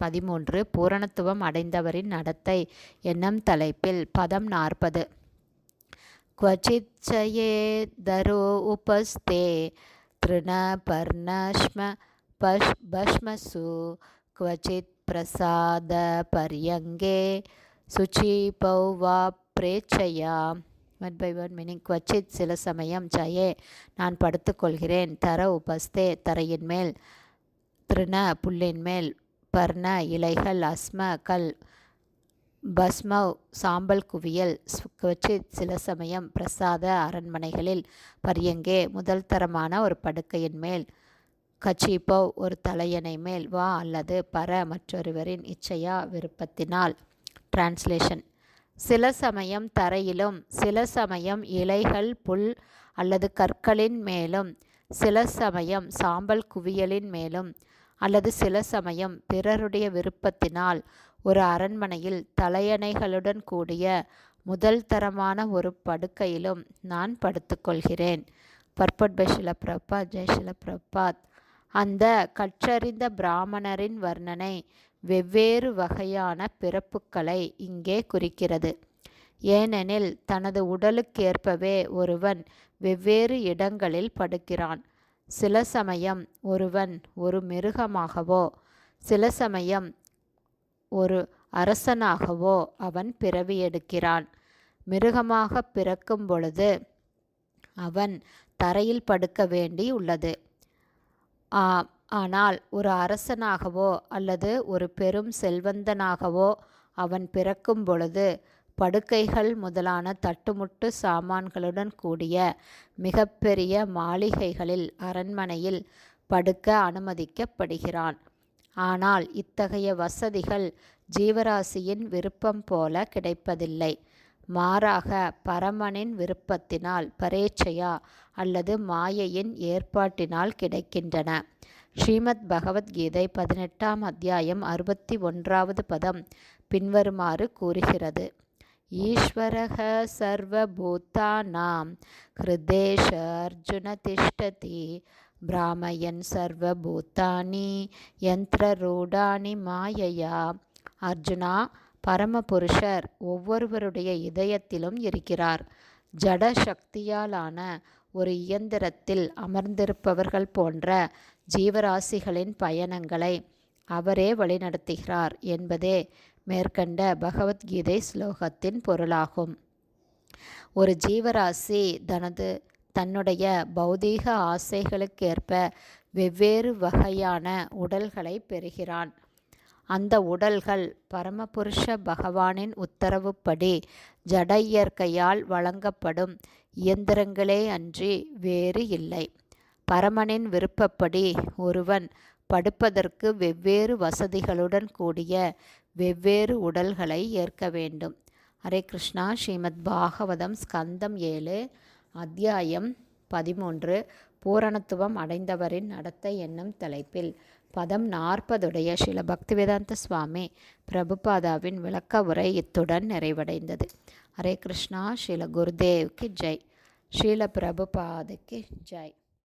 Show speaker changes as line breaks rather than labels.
பதிமூன்று பூரணத்துவம் அடைந்தவரின் நடத்தை என்னும் தலைப்பில் பதம் நாற்பது क्वचित् चयेदरो उपस्थे तृणपर्णश्म पश् भस्मसु क्वचित् प्रसादपर्यङ्गे சுச்சிபௌ வா பிரேச்சையா ஒன் பை ஒன் மீனிங் குவச்சித் சில சமயம் ஜயே நான் படுத்துக்கொள்கிறேன் தர உபஸ்தே தரையின் மேல் திருண புல்லின் மேல் பர்ண இலைகள் அஸ்ம கல் பஸ்மவ் சாம்பல் குவியல் குவச்சித் சில சமயம் பிரசாத அரண்மனைகளில் பரியங்கே முதல் தரமான ஒரு படுக்கையின் மேல் கச்சிப்பவ் ஒரு தலையணை மேல் வா அல்லது பர மற்றொருவரின் இச்சையா விருப்பத்தினால். டிரான்ஸ்லேஷன் சில சமயம் தரையிலும் சில சமயம் இலைகள் புல் அல்லது கற்களின் மேலும் சில சமயம் சாம்பல் குவியலின் மேலும் அல்லது சில சமயம் பிறருடைய விருப்பத்தினால் ஒரு அரண்மனையில் தலையணைகளுடன் கூடிய முதல் தரமான ஒரு படுக்கையிலும் நான் படுத்துக்கொள்கிறேன் பர்பட் பை பிரபாத் ஜெய்ஷில பிரபாத் அந்த கற்றறிந்த பிராமணரின் வர்ணனை வெவ்வேறு வகையான பிறப்புகளை இங்கே குறிக்கிறது. ஏனெனில் தனது உடலுக்கேற்பவே ஒருவன் வெவ்வேறு இடங்களில் படுக்கிறான். சில சமயம் ஒருவன் ஒரு மிருகமாகவோ சில சமயம் ஒரு அரசனாகவோ அவன் பிறவி எடுக்கிறான். மிருகமாக பிறக்கும் பொழுது அவன் தரையில் படுக்க வேண்டி உள்ளது. ஆனால் ஒரு அரசனாகவோ அல்லது ஒரு பெரும் செல்வந்தனாகவோ அவன் பிறக்கும் பொழுது படுக்கைகள் முதலான தட்டுமுட்டு சாமான்களுடன் கூடிய மிகப்பெரிய மாளிகைகளில் அரண்மனையில் படுக்க அனுமதிக்கப்படுகிறான். ஆனால் இத்தகைய வசதிகள் ஜீவராசியின் விருப்பம் போல கிடைப்பதில்லை. மாறாக பரமனின் விருப்பத்தினால் பரேச்சையா அல்லது மாயையின் ஏற்பாட்டினால் கிடைக்கின்றன. ஸ்ரீமத் பகவத்கீதை பதினெட்டாம் அத்தியாயம் அறுபத்தி ஒன்றாவது பதம் பின்வருமாறு கூறுகிறது. ஈஸ்வரக சர்வபூத்தானாம். ஹிருதேஷ அர்ஜுன திஷ்டதி. பிராமயன் சர்வபூத்தானி. யந்திரரூடானி மாயையா. அர்ஜுனா பரமபுருஷர் ஒவ்வொருவருடைய இதயத்திலும் இருக்கிறார். ஜட சக்தியாலான ஒரு இயந்திரத்தில் அமர்ந்திருப்பவர்கள் போன்ற ஜீவராசிகளின் பயணங்களை அவரே வழிநடத்துகிறார் என்பதே மேற்கண்ட பகவத்கீதை ஸ்லோகத்தின் பொருளாகும். ஒரு ஜீவராசி தனது தன்னுடைய பௌதீக ஆசைகளுக்கேற்ப வெவ்வேறு வகையான உடல்களை பெறுகிறான். அந்த உடல்கள் பரமபுருஷ பகவானின் உத்தரவுப்படி ஜட இயற்கையால் வழங்கப்படும் இயந்திரங்களே அன்றி வேறு இல்லை. பரமனின் விருப்பப்படி ஒருவன் படுப்பதற்கு வெவ்வேறு வசதிகளுடன் கூடிய வெவ்வேறு உடல்களை ஏற்க வேண்டும். ஹரே கிருஷ்ணா. ஸ்ரீமத் பாகவதம் ஸ்கந்தம் ஏழு அத்தியாயம் பதிமூன்று பூரணத்துவம் அடைந்தவரின் நடத்தை என்னும் தலைப்பில். பதம் நாற்பதுடைய சில பக்திவேதாந்த சுவாமி பிரபுபாதாவின் விளக்க உரை இத்துடன் நிறைவடைந்தது. ஹரே கிருஷ்ணா. ஸ்ரீல குருதேவ்க்கு ஜெய். ஸ்ரீல பிரபுபாதுக்கு ஜெய்.